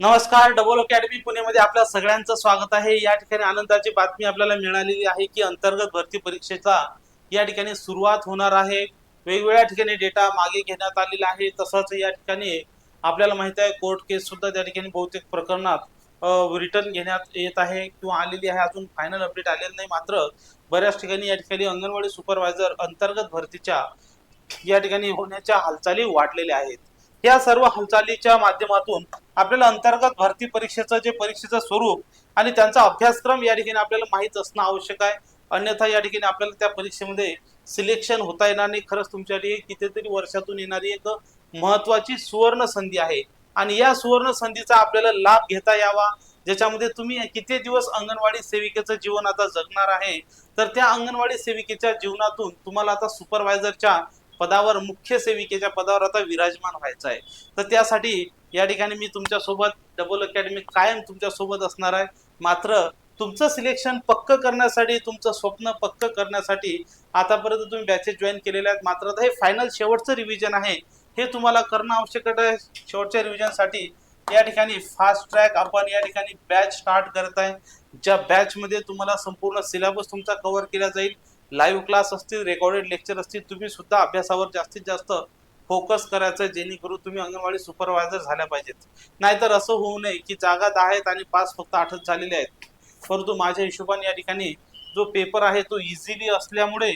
नमस्कार double academy पुणेमध्ये आपल्या सगळ्यांचं स्वागत आहे. या ठिकाणी आनंदाची बातमी आपल्याला मिळालेली आहे की अंतर्गत भरती परीक्षेचा या ठिकाणी सुरुवात होणार आहे. वेगवेगळ्या ठिकाणी डेटा मागे घेण्यात आलेला आहे. तसंच या ठिकाणी आपल्याला माहीत आहे कोर्ट केस सुद्धा त्या ठिकाणी बहुतेक प्रकरणात रिटर्न घेण्यात येत आहे किंवा आलेली आहे. अजून फायनल अपडेट आलेलं नाही. मात्र बऱ्याच ठिकाणी या ठिकाणी अंगणवाडी सुपरवायझर अंतर्गत भरतीच्या या ठिकाणी होण्याच्या हालचाली वाढलेल्या आहेत. या सर्व हालचालीच्या माध्यमातून आपल्याला अंतर्गत भरती परीक्षेचं जे परीक्षेचं स्वरूप आणि त्यांचा अभ्यासक्रम या ठिकाणी आपल्याला माहीत असणं आवश्यक आहे. अन्यथा या ठिकाणी आपल्याला त्या परीक्षेमध्ये सिलेक्शन होता येणार नाही. खरंच तुमच्यासाठी कितीतरी वर्षातून येणारी एक महत्वाची सुवर्ण संधी आहे. आणि या सुवर्ण संधीचा आपल्याला लाभ घेता यावा. ज्याच्यामध्ये तुम्ही किती दिवस अंगणवाडी सेविकेचं जीवन आता जगणार आहे तर त्या अंगणवाडी सेविकेच्या जीवनातून तुम्हाला आता सुपरवायझरच्या पदावर मुख्य सेविकेच्या पदावर आता विराजमान व्हायचं आहे. तर त्यासाठी या ठिकाणी मी तुमच्यासोबत डबल अकॅडमी कायम तुमच्यासोबत असणार आहे. मात्र तुमचं सिलेक्शन पक्क करण्यासाठी तुमचं स्वप्न पक्क करण्यासाठी आतापर्यंत तुम्ही बॅचेस जॉईन केलेले आहेत. मात्र आता हे फायनल शेवटचं रिव्हिजन आहे. हे तुम्हाला करणं आवश्यक आहे. शेवटच्या रिव्हिजनसाठी या ठिकाणी फास्ट ट्रॅक आपण या ठिकाणी बॅच स्टार्ट करत आहे. ज्या बॅचमध्ये तुम्हाला संपूर्ण सिलेबस तुमचा कव्हर केला जाईल. लाईव्ह क्लास असतील रेकॉर्डेड लेक्चर असतील तुम्ही सुद्धा अभ्यासावर जास्तीत जास्त फोकस करायचं जेणेकरून तुम्ही अंगणवाडी सुपरवायझर झाल्या पाहिजेत. नाहीतर असं होऊ नये की जागा दहा आहेत आणि पाच फक्त आठच झालेले आहेत. परंतु माझ्या हिशोबाने या ठिकाणी जो पेपर आहे तो इझिली असल्यामुळे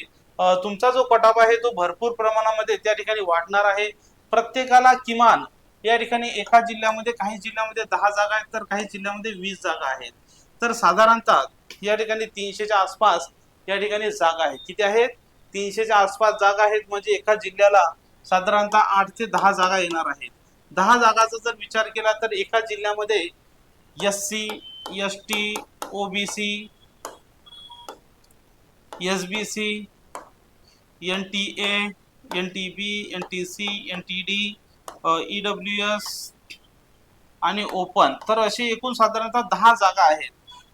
तुमचा जो कटाप आहे तो भरपूर प्रमाणामध्ये त्या ठिकाणी वाढणार आहे. प्रत्येकाला किमान या ठिकाणी एका जिल्ह्यामध्ये काही जिल्ह्यामध्ये दहा जागा आहेत तर काही जिल्ह्यामध्ये वीस जागा आहेत. तर साधारणतः या ठिकाणी तीनशेच्या आसपास या ठिकाणी जागा आहेत. किती आहेत? तीनशेच्या आसपास जागा आहेत म्हणजे एका जिल्ह्याला साधारणतः आठ ते दहा जागा येणार आहेत. दहा जागाचा जर विचार केला तर एका जिल्ह्यामध्ये S C S T OBC S B C N T A N T B N T C N T D E W S आणि ओपन. तर असे एकूण साधारणतः दहा जागा आहेत.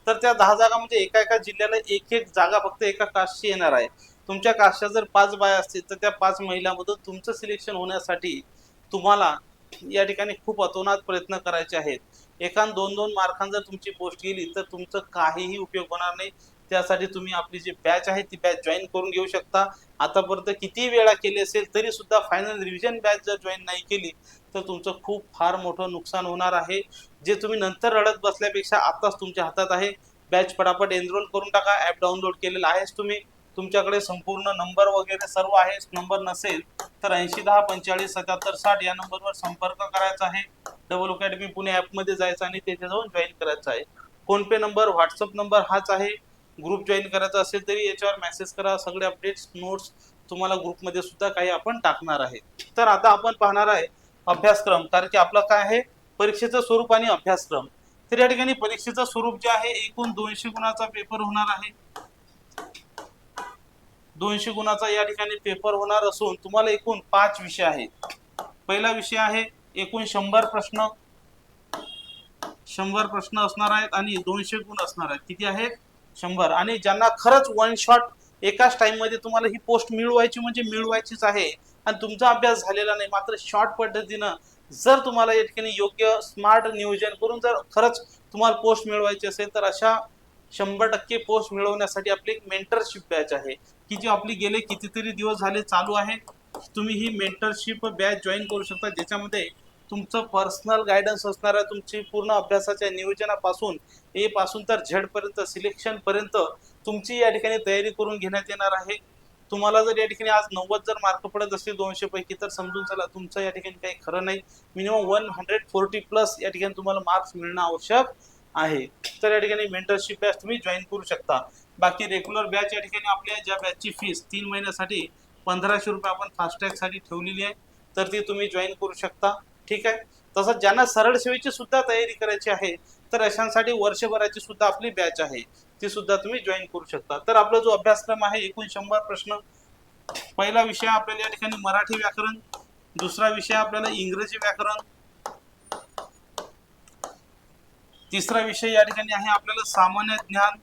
तर त्या दहा जागा म्हणजे एका एका जिल्ह्याला एक एक जागा फक्त एका कास्टची येणार आहे. तुमच्या काशा जर पाच बाया असतील तर त्या पाच महिलांमधून तुमचं सिलेक्शन होण्यासाठी तुम्हाला या ठिकाणी खूप अतोनात प्रयत्न करायचे आहेत. एकान दोन दोन मार्कां जर तुमची पोस्ट गेली तर तुमचं काहीही उपयोग होणार नाही. त्यासाठी तुम्ही आपली जी बॅच आहे ती बॅच जॉईन करून घेऊ शकता. आतापर्यंत किती वेळा केली असेल तरी सुद्धा फायनल रिव्हिजन बॅच जर जॉईन नाही केली तर तुमचं खूप फार मोठं नुकसान होणार आहे. जे तुम्ही नंतर रडत बसल्यापेक्षा आताच तुमच्या हातात आहे. बॅच पटापट एनरोल करून टाका. ॲप डाउनलोड केलेला आहेच तुम्ही. तुमच्याकडे संपूर्ण नंबर वगैरे सर्व आहे नंबर नसेल तर ऐंशी दहा पंचेचाळीस सत्याहत्तर साठ या नंबरवर संपर्क करायचा आहे. डबल अकॅडमी पुणे ॲपमध्ये जायचं आणि तिथे जाऊन जॉईन करायचं आहे. फोनपे नंबर व्हॉट्सअप नंबर हाच आहे. ग्रुप जॉईन करायचा असेल तरी याच्यावर मेसेज करा. सगळे अपडेट्स नोट्स तुम्हाला ग्रुपमध्ये सुद्धा काही आपण टाकणार आहे. तर आता आपण पाहणार आहे अभ्यासक्रम कारण की आपलं काय आहे? परीक्षेचं स्वरूप आणि अभ्यासक्रम. तर या ठिकाणी परीक्षेचं स्वरूप जे आहे एकूण दोनशे गुणाचा पेपर होणार आहे. दोनशे गुणाचा या ठिकाणी पेपर होणार असून तुम्हाला एकूण पाच विषय आहेत. पहिला विषय आहे एकूण शंभर प्रश्न. शंभर प्रश्न असणार आहेत आणि दोनशे गुण असणार आहेत. किती आहेत? शंभर. आणि ज्यांना खरंच वन शॉट एकाच टाइममध्ये तुम्हाला ही पोस्ट मिळवायची म्हणजे मिळवायचीच आहे. आणि तुमचा अभ्यास झालेला नाही मात्र शॉर्ट पद्धतीनं जर तुम्हाला या ठिकाणी योग्य स्मार्ट नियोजन करून जर खरंच तुम्हाला पोस्ट मिळवायची असेल तर अशा शंभर टक्के पोस्ट मिळवण्यासाठी आपली एक मेंटरशिप बॅच आहे. की जी आपली गेले कितीतरी दिवस झाले चालू आहे तुम्ही ही मेंटरशिप बॅच जॉईन करू शकता. ज्याच्यामध्ये तुमचं पर्सनल गायडन्स असणार आहे तुमची पूर्ण अभ्यासाच्या नियोजनापासून ए पासून तर झेडपर्यंत सिलेक्शनपर्यंत तुमची या ठिकाणी तयारी करून घेण्यात येणार आहे. तुम्हाला जर या ठिकाणी आज नव्वद जर मार्क पडत असतील दोनशे पैकी तर समजून चला तुमचं या ठिकाणी काही खरं नाही. Minimum one hundred forty plus या ठिकाणी तुम्हाला मार्क्स मिळणं आवश्यक. आहे. तर या ठिकाणी मेंटरशिप बॅच तुम्ही जॉईन करू शकता. बाकी रेग्युलर बॅच या ठिकाणी आपल्या ज्या बॅचची फीस तीन महिन्यासाठी पंधराशे रुपये आपण फास्टॅगसाठी ठेवलेली आहे. तर ती तुम्ही जॉईन करू शकता. ठीक आहे? तसंच ज्यांना सरळ सेवेची सुद्धा तयारी करायची आहे तर अशांसाठी वर्षभराची सुद्धा आपली बॅच आहे. ती सुद्धा तुम्ही जॉईन करू शकता. तर आपला जो अभ्यासक्रम आहे एकूण शंभर प्रश्न. पहिला विषय आपल्याला या ठिकाणी मराठी व्याकरण दुसरा विषय आपल्याला इंग्रजी व्याकरण तिसरा विषय या ठिकाणी आहे आपल्याला सामान्य ज्ञान.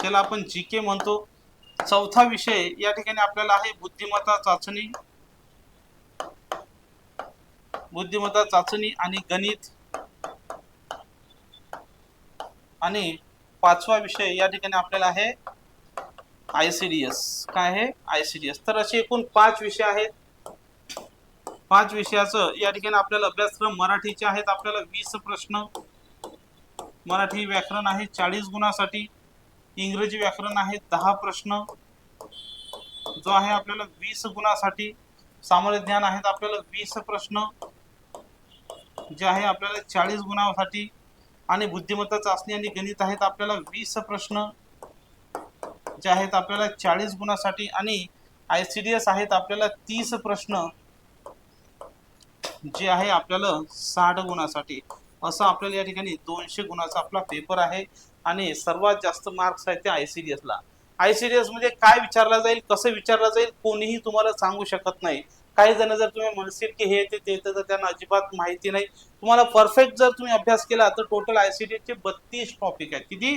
त्याला आपण जी के म्हणतो. चौथा विषय या ठिकाणी आपल्याला आहे बुद्धिमत्ता चाचणी. बुद्धिमत्ता चाचणी आणि गणित. आणि पाचवा विषय या ठिकाणी आपल्याला आहे आय सी डी एस काय आहे? आय सी डी एस तर असे एकूण पाच विषय आहेत. पाच विषयाचं या ठिकाणी आपल्याला अभ्यासक्रम मराठीचे आहेत. आपल्याला वीस प्रश्न. मराठी व्याकरण आहे चाळीस गुणासाठी. इंग्रजी व्याकरण आहे दहा प्रश्न. जो आहे आपल्याला वीस गुणासाठी. सामान्य ज्ञान आहेत आपल्याला वीस प्रश्न. जे आहे आपल्याला चाळीस गुणासाठी. आणि बुद्धिमत्ता चाचणी आणि गणित आहेत आपल्याला वीस प्रश्न. जे आहेत आपल्याला चाळीस गुणासाठी. आणि आय सी डी एस आहेत आपल्याला तीस प्रश्न. जे आहे आपल्याला साठ गुणासाठी. असं आपल्याला या ठिकाणी दोनशे गुणाचा आपला पेपर आहे आणि सर्वात जास्त मार्क्स आहेत ते आय सी डी एसला आय सी डी एस म्हणजे काय विचारलं जाईल कसं विचारलं जाईल कोणीही तुम्हाला सांगू शकत नाही. काही जण जर तुम्ही म्हणशील की हे ते ते येतं तर त्यांना अजिबात माहिती नाही. तुम्हाला परफेक्ट जर तुम्ही अभ्यास केला तर टोटल आय सी डी एसचे बत्तीस टॉपिक आहेत. किती?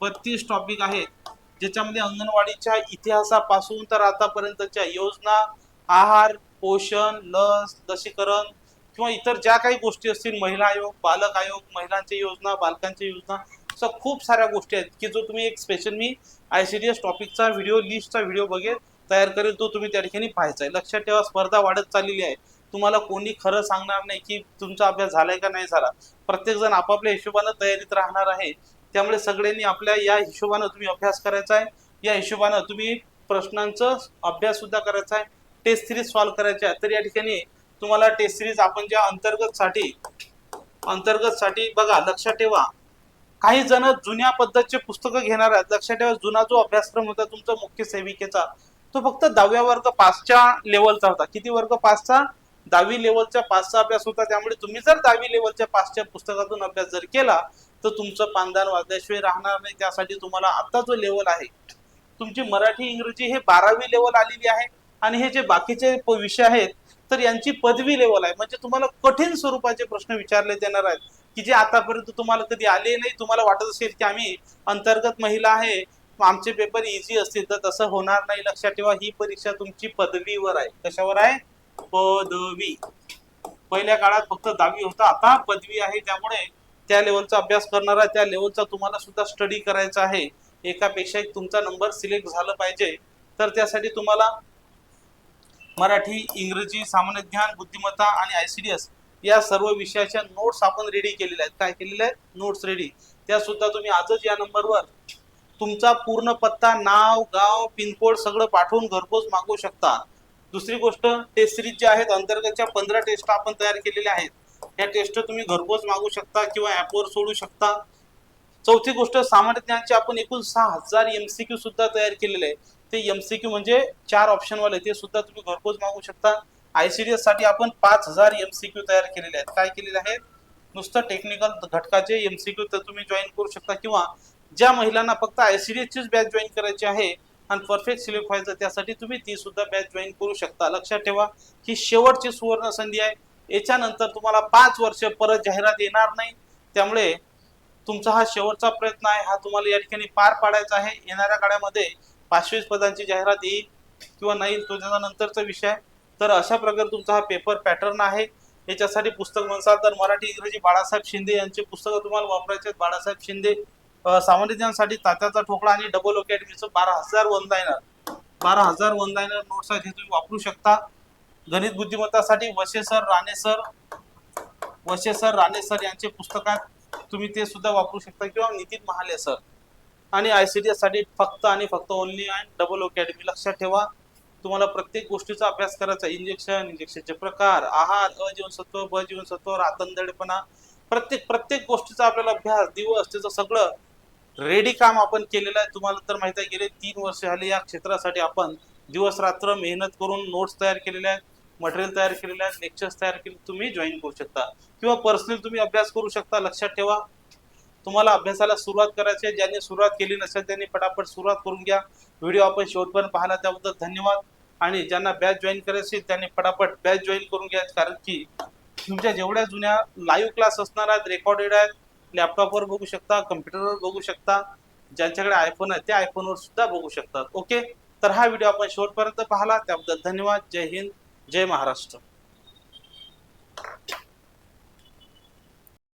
बत्तीस टॉपिक आहेत. ज्याच्यामध्ये अंगणवाडीच्या इतिहासापासून तर आतापर्यंतच्या योजना आहार पोषण लस लसीकरण किंवा इतर ज्या काही गोष्टी असतील महिला आयोग बालक आयोग महिलांच्या योजना बालकांच्या योजना अशा खूप साऱ्या गोष्टी आहेत की जो तुम्ही एक स्पेशल मी आय सी डी एस टॉपिकचा व्हिडिओ लिस्टचा व्हिडिओ बघेल तयार करेल तो तुम्ही त्या ठिकाणी पाहायचा आहे. लक्षात ठेवा स्पर्धा वाढत चाललेली आहे. तुम्हाला कोणी खरं सांगणार नाही की तुमचा अभ्यास झालाय का नाही झाला. प्रत्येकजण आपापल्या हिशोबानं तयारीत राहणार आहे. त्यामुळे सगळ्यांनी आपल्या या हिशोबानं तुम्ही अभ्यास करायचा आहे. या हिशोबानं तुम्ही प्रश्नांचं अभ्यास सुद्धा करायचा आहे. टेस्ट सिरीज सॉल्व्ह करायच्या तर या ठिकाणी तुम्हाला टेस्ट सिरीज आपण ज्या अंतर्गत साठी अंतर्गत साठी बघा लक्षात ठेवा. काही जण जुन्या पद्धतीचे पुस्तकं घेणार आहेत. लक्षात ठेवा जुना जो अभ्यासक्रम होता तुमचा मुख्य सेविकेचा तो फक्त दहाव्या वर्ग पाचच्या लेवलचा होता. किती वर्ग पाचचा दहावी लेवलच्या पाचचा अभ्यास होता. त्यामुळे तुम्ही जर दहावी लेवलच्या पाचच्या पुस्तकातून अभ्यास जर केला तर तुमचं पानदान वाजल्याशिवाय राहणार नाही. त्यासाठी तुम्हाला आता जो लेवल आहे तुमची मराठी इंग्रजी हे बारावी लेवल आलेली आहे. आणि हे जे बाकीचे विषय आहेत तर यांची पदवी लेवल आहे. म्हणजे तुम्हाला कठीण स्वरूपाचे प्रश्न विचारले जाणार आहेत की जे आतापर्यंत तुम्हाला कधी आले नाही तुम्हाला वाटत असेल की आम्ही अंतर्गत महिला आहे आमचे पेपर इझी असतील तर तसं होणार नाही लक्षात ठेवा ही परीक्षा तुमची पदवीवर आहे. कशावर आहे? पदवी. पहिल्या काळात फक्त दहावी होता आता पदवी आहे त्यामुळे त्या लेवलचा अभ्यास करणारा त्या लेवलचा तुम्हाला सुद्धा स्टडी करायचा आहे. एकापेक्षा एक तुमचा नंबर सिलेक्ट झाला पाहिजे तर त्यासाठी तुम्हाला मराठी इंग्रजी सामान्य ज्ञान बुद्धिमत्ता आणि आयसीडीएस या सर्व विषयाच्या नोट्स आपण रेडी केलेल्या आहेत. काय केलेल्या आहेत? नोट्स रेडी त्या सुद्धा तुम्ही आजच या नंबरवर तुमचा पूर्ण पत्ता नाव गाव पिनकोड सगळं पाठवून घरपोच मागवू शकता. दुसरी गोष्ट टेस्ट सिरीज ज्या आहेत अंतर्गतच्या पंधरा टेस्ट आपण तयार केलेल्या आहेत. या टेस्ट तुम्ही घरपोच मागू शकता किंवा ऍपवर सोडू शकता. चौथी गोष्ट सामान्य ज्ञानचे आपण एकूण सहा हजार एमसीक्यू सुद्धा तयार केलेले आहे. ते एमसीक्यू म्हणजे चार ऑप्शन वाले ते सुद्धा तुम्ही घरपोच मागू शकता. आयसीडीएससाठी आपण पाच हजार एमसीक्यू तयार केलेले आहेत. काय केलेले आहेत? नुसतं टेक्निकल घटकाचे एमसीक्यू तर तुम्ही जॉईन करू शकता. किंवा ज्या महिलांना फक्त आयसीडीएसचीच बॅच जॉईन करायची आहे आणि परफेक्ट सिलेक्ट व्हायचं त्यासाठी तुम्ही ती सुद्धा बॅच जॉईन करू शकता. लक्षात ठेवा ही शेवटची सुवर्ण संधी आहे. याच्यानंतर तुम्हाला पाच वर्ष परत जाहिरात येणार नाही. त्यामुळे तुमचा हा शेवटचा प्रयत्न आहे. हा तुम्हाला या ठिकाणी पार पाडायचा आहे. येणाऱ्या काळामध्ये पाचवीस पदांची जाहिरात येईल किंवा नाही तो त्याचा नंतरचा विषय. तर अशा प्रकारे तुमचा हा पेपर पॅटर्न आहे. याच्यासाठी पुस्तक म्हणसाल तर मराठी इंग्रजी बाळासाहेब शिंदे यांचे पुस्तकं तुम्हाला वापरायचे आहेत. बाळासाहेब शिंदे सामान्य ज्ञानसाठी तात्याचा ठोकळा आणि डबल अकॅडमीचं बारा हजार वन लायनर बारा हजार वन लायनर नोट्स आहेत हे तुम्ही वापरू शकता. गणित बुद्धिमत्तासाठी Vashe sir Rane sir Vashe sir Rane sir यांचे पुस्तक आहेत. तुम्ही ते सुद्धा वापरू शकता. किंवा नितीन महाले सर. आणि आय आयसीडीएससाठी फक्त आणि फक्त ओनली अँड डबल अकॅडमी लक्षात ठेवा. तुम्हाला प्रत्येक गोष्टीचा अभ्यास करायचा. इंजेक्शन इंजेक्शनचे प्रकार आहार अजीवनसत्व ब जीवनसत्व रातंदळेपणा प्रत्येक प्रत्येक गोष्टीचा आपल्याला अभ्यास दिवस त्याचं सगळं रेडी काम आपण केलेलं आहे. तुम्हाला तर माहिती आहे गेले तीन वर्ष झाले या क्षेत्रासाठी आपण दिवस रात्र मेहनत करून नोट्स तयार केलेल्या आहेत मटेरियल तयार केलेले आहेत लेक्चर्स तयार केले तुम्ही जॉईन करू शकता. किंवा पर्सनली तुम्ही अभ्यास करू शकता लक्षात ठेवा. तुम्हाला अभ्यासाला सुरुवात करायची आहे. ज्यांनी सुरुवात केली नसेल त्यांनी पटापट सुरुवात करून घ्या. व्हिडिओ आपण शेवटपर्यंत पाहिला त्याबद्दल धन्यवाद. आणि ज्यांना बॅच जॉईन करायची त्यांनी पटापट बॅच जॉईन करून घ्या. कारण की तुमच्या जेवढ्या जुन्या लाईव्ह क्लास असणार आहेत रेकॉर्डेड आहेत लॅपटॉपवर बघू शकता कम्प्युटरवर बघू शकता ज्यांच्याकडे आयफोन आहे त्या आयफोनवर सुद्धा बघू शकतात. ओके तर हा व्हिडिओ आपण शेवटपर्यंत पाहिला. त्याबद्दल धन्यवाद. जय हिंद. जय महाराष्ट्र.